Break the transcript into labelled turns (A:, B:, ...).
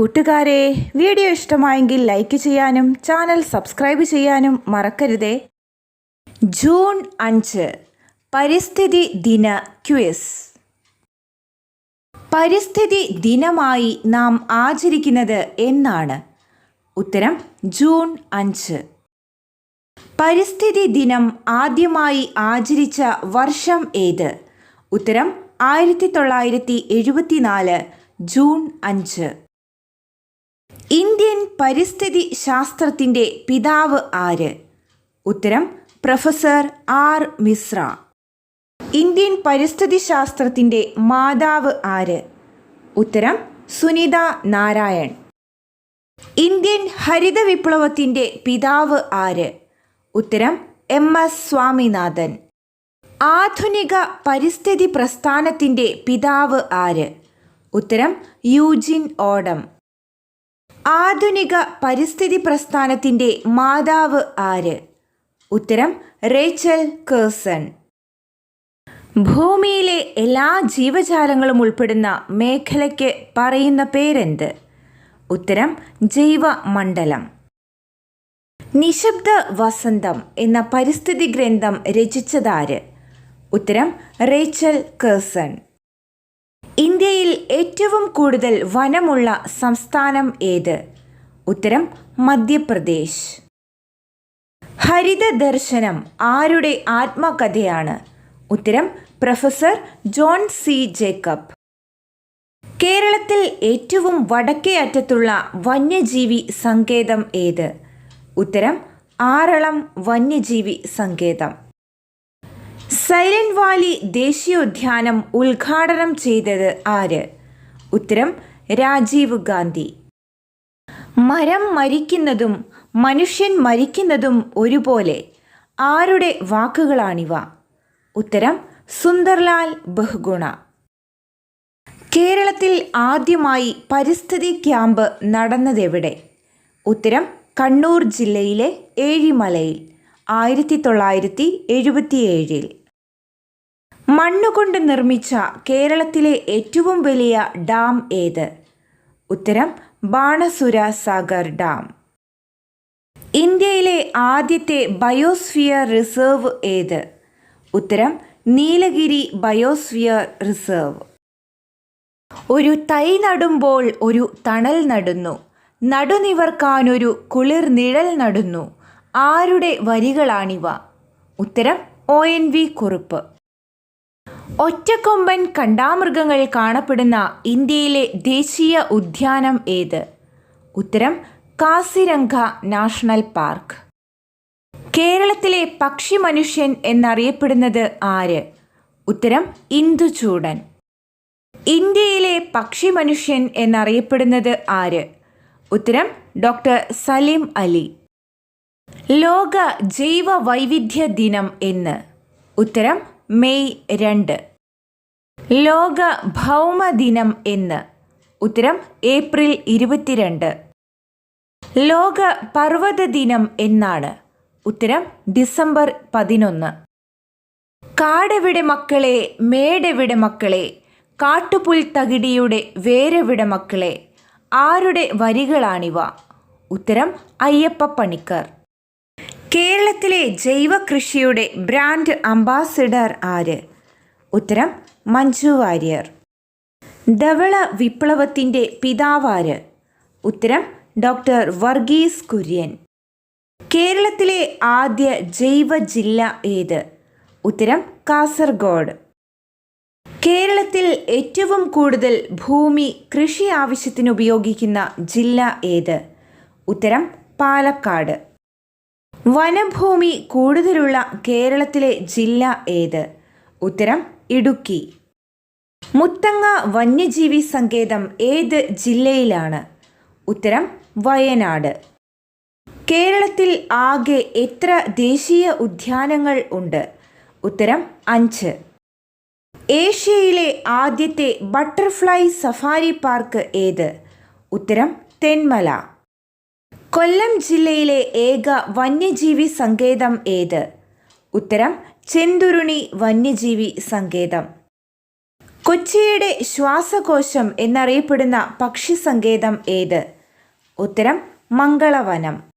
A: കൂട്ടുകാരെ വീഡിയോ ഇഷ്ടമായെങ്കിൽ ലൈക്ക് ചെയ്യാനും ചാനൽ സബ്സ്ക്രൈബ് ചെയ്യാനും മറക്കരുതേ. ജൂൺ അഞ്ച് പരിസ്ഥിതി ദിന ക്വിസ്. പരിസ്ഥിതി ദിനമായി നാം ആചരിക്കുന്നത് എന്നാണ്. ഉത്തരം ജൂൺ അഞ്ച്. പരിസ്ഥിതി ദിനം ആദ്യമായി ആചരിച്ച വർഷം ഏത്? ഉത്തരം ആയിരത്തി തൊള്ളായിരത്തി എഴുപത്തിനാല് ജൂൺ അഞ്ച്. ഇന്ത്യൻ പരിസ്ഥിതി ശാസ്ത്രത്തിന്റെ പിതാവ് ആര്? ഉത്തരം പ്രൊഫസർ ആർ. മിശ്ര. ഇന്ത്യൻ പരിസ്ഥിതി ശാസ്ത്രത്തിന്റെ മാതാവ് ആര്? ഉത്തരം സുനിത നാരായൺ. ഇന്ത്യൻ ഹരിത വിപ്ലവത്തിന്റെ പിതാവ് ആര്? ഉത്തരം എം. എസ്. സ്വാമിനാഥൻ. ആധുനിക പരിസ്ഥിതി പ്രസ്ഥാനത്തിന്റെ പിതാവ് ആര്? ഉത്തരം യൂജിൻ ഓഡം. ആധുനിക പരിസ്ഥിതി പ്രസ്ഥാനത്തിന്റെ മാതാവ് ആര്? ഉത്തരം റേച്ചൽ കേഴ്സൺ. ഭൂമിയിലെ എല്ലാ ജീവജാലങ്ങളും ഉൾപ്പെടുന്ന മേഖലയ്ക്ക് പറയുന്ന പേരെന്ത്? ഉത്തരം ജൈവ മണ്ഡലം നിശബ്ദ വസന്തം എന്ന പരിസ്ഥിതി ഗ്രന്ഥം രചിച്ചതാര്? ഉത്തരം റേച്ചൽ കേഴ്സൺ. ഇന്ത്യയിൽ ഏറ്റവും കൂടുതൽ വനമുള്ള സംസ്ഥാനം ഏത്? ഉത്തരം മധ്യപ്രദേശ്. ഹരിത ദർശനം ആരുടെ ആത്മകഥയാണ്? ഉത്തരം പ്രൊഫസർ ജോൺ സി ജേക്കബ്. കേരളത്തിൽ ഏറ്റവും വടക്കേ അറ്റത്തുള്ള വന്യജീവി സങ്കേതം ഏത്? ഉത്തരം ആറളം വന്യജീവി സങ്കേതം. സൈലന്റ് വാലി ദേശീയോദ്യാനം ഉദ്ഘാടനം ചെയ്തത് ആര്? ഉത്തരം രാജീവ് ഗാന്ധി. മരം മരിക്കുന്നതും മനുഷ്യൻ മരിക്കുന്നതും ഒരുപോലെ ആരുടെ വാക്കുകളാണിവ? ഉത്തരം സുന്ദർലാൽ ബഹുഗുണ. കേരളത്തിൽ ആദ്യമായി പരിസ്ഥിതി ക്യാമ്പ് നടന്നതെവിടെ? ഉത്തരം കണ്ണൂർ ജില്ലയിലെ ഏഴിമലയിൽ ആയിരത്തി തൊള്ളായിരത്തി എഴുപത്തിയേഴിൽ. മണ്ണുകൊണ്ട് നിർമ്മിച്ച കേരളത്തിലെ ഏറ്റവും വലിയ ഡാം ഏത്? ഉത്തരം ബാണസുര സാഗർ ഡാം. ഇന്ത്യയിലെ ആദ്യത്തെ ബയോസ്ഫിയർ റിസർവ് ഏത്? ഉത്തരം നീലഗിരി ബയോസ്ഫിയർ റിസർവ്. ഒരു തൈ നടുമ്പോൾ ഒരു തണൽ നടുന്നു. നടുനിവർക്കാനൊരു കുളിർ നിഴൽ നടുന്നു. ആരുടെ വരികളാണിവ? ഉത്തരം ഒ എൻ വി കുറുപ്പ്. ഒറ്റക്കൊമ്പൻ കണ്ടാമൃഗങ്ങൾ കാണപ്പെടുന്ന ഇന്ത്യയിലെ ദേശീയ ഉദ്യാനം ഏത്? ഉത്തരം കാസിരംഗ നാഷണൽ പാർക്ക്. കേരളത്തിലെ പക്ഷി മനുഷ്യൻ എന്നറിയപ്പെടുന്നത് ആര്? ഉത്തരം ഇന്ദുചൂടൻ. ഇന്ത്യയിലെ പക്ഷി മനുഷ്യൻ എന്നറിയപ്പെടുന്നത് ആര്? ഉത്തരം ഡോക്ടർ സലീം അലി. ലോക ജൈവ വൈവിധ്യ ദിനം എന്ന്. ഉത്തരം മെയ് രണ്ട്. ലോക ഭൗമദിനം എന്ന്. ഉത്തരം ഏപ്രിൽ ഇരുപത്തിരണ്ട്. ലോക പർവത ദിനം എന്നാണ്. ഉത്തരം ഡിസംബർ പതിനൊന്ന്. കാടെവിടെ മക്കളെ മേടെവിടെ മക്കളെ കാട്ടുപുൽ തകിടിയുടെ വേരെവിടെ മക്കളെ ആരുടെ വരികളാണിവ? ഉത്തരം അയ്യപ്പ പണിക്കർ. കേരളത്തിലെ ജൈവ കൃഷിയുടെ ബ്രാൻഡ് അംബാസിഡർ ആര്? ഉത്തരം മഞ്ജു വാര്യർ. ധവള വിപ്ലവത്തിന്റെ പിതാവാര് ഉത്തരം ഡോക്ടർ വർഗീസ് കുര്യൻ. കേരളത്തിലെ ആദ്യ ജൈവ ജില്ല ഏത്? ഉത്തരം കാസർഗോഡ്. കേരളത്തിൽ ഏറ്റവും കൂടുതൽ ഭൂമി കൃഷി ആവശ്യത്തിന് ഉപയോഗിക്കുന്ന ജില്ല ഏത്? ഉത്തരം പാലക്കാട്. വനഭൂമി കൂടുതലുള്ള കേരളത്തിലെ ജില്ല ഏത്? ഉത്തരം ഇടുക്കി. മുത്തങ്ങ വന്യജീവി സങ്കേതം ഏത് ജില്ലയിലാണ്? ഉത്തരം വയനാട്. കേരളത്തിൽ ആകെ എത്ര ദേശീയ ഉദ്യാനങ്ങൾ ഉണ്ട്? ഉത്തരം അഞ്ച്. ഏഷ്യയിലെ ആദ്യത്തെ ബട്ടർഫ്ലൈ സഫാരി പാർക്ക് ഏത്? ഉത്തരം തെന്മല. കൊല്ലം ജില്ലയിലെ ഏക വന്യജീവി സങ്കേതം ഏത്? ഉത്തരം ചെന്തുരുണി വന്യജീവി സങ്കേതം. കൊച്ചിയുടെ ശ്വാസകോശം എന്നറിയപ്പെടുന്ന പക്ഷി സങ്കേതം ഏത്? ഉത്തരം മംഗളവനം.